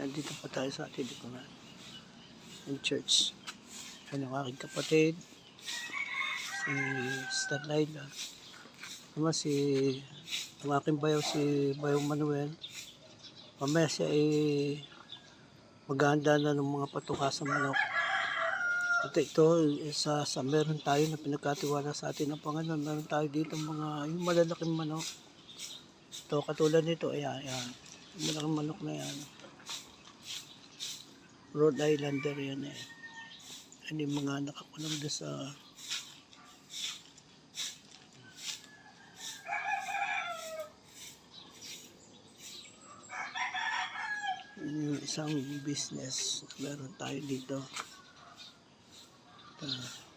nandito pa tayo sa ating likuran. Yung church. Yan ang aking kapatid. Si Sister Laila. Naman si ang aking bayaw si Bayaw Manuel. Mamaya siya ay maghahanda na ng mga patuka sa manok. At ito, sa, sa meron tayo na pinagkatiwala sa atin ng Panginoon. Meron tayo dito mga yung malalaking manok. Ito, katulad nito, ayan, ayan. Malaking manok na yan. Rhode Islander yan eh. Yan yung mga nakakulong doon sa Yun yung isang business meron tayo dito. Ah.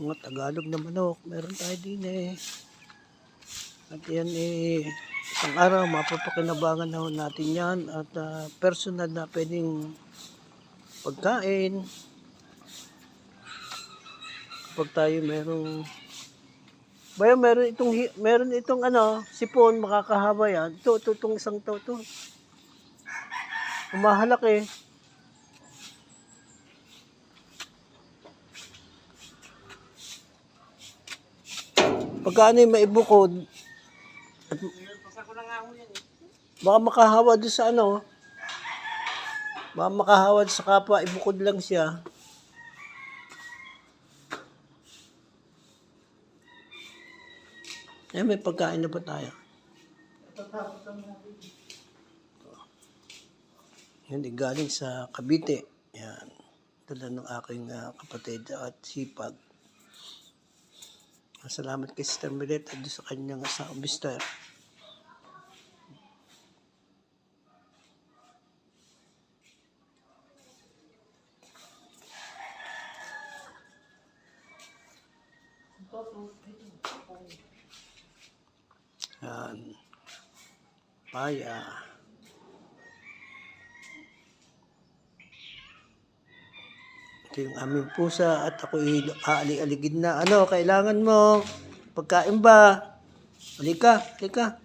Mga Tagalog na manok, meron tayo din eh. At yan eh, isang araw mapapakinabangan na natin yan at ah, personal na pwedeng pagkain. Kapag tayo merong Bayo, meron itong meron itong ano, sipon makakahaba yan. Ito, ito, itong isang to, to. Umahalak eh. Pagka ano yung maibukod, at baka makahawa doon sa ano, baka makahawa sa kapwa, ibukod lang siya. Eh, may pagkain na ba tayo? Eh, galing sa Cavite. Yan. Dala ng aking ah, kapatid at sipag. Salamat kay Sister Milet at sa kanyang asawa, Mr. Yan. Paya. Ito yung aming pusa at ako aali-aligid na. Ano, kailangan mo? Pagkain ba? Halika, halika.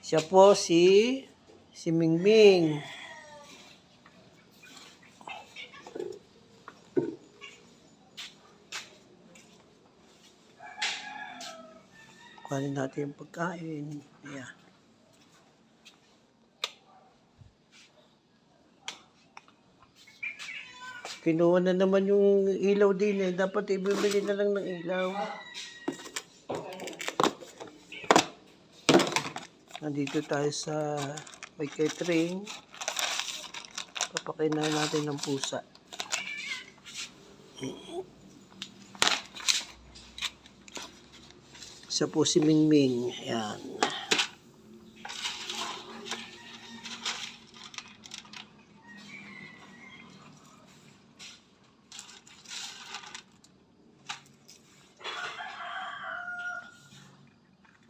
Siya po si si Mingming. Kuhanin natin yung pagkain. Ayan. Kinuha na naman yung ilaw din eh. Dapat ibibili na lang ng ilaw. Nandito tayo sa may catering. Papakain na natin ng pusa. Siya po si Mingming. Ayan.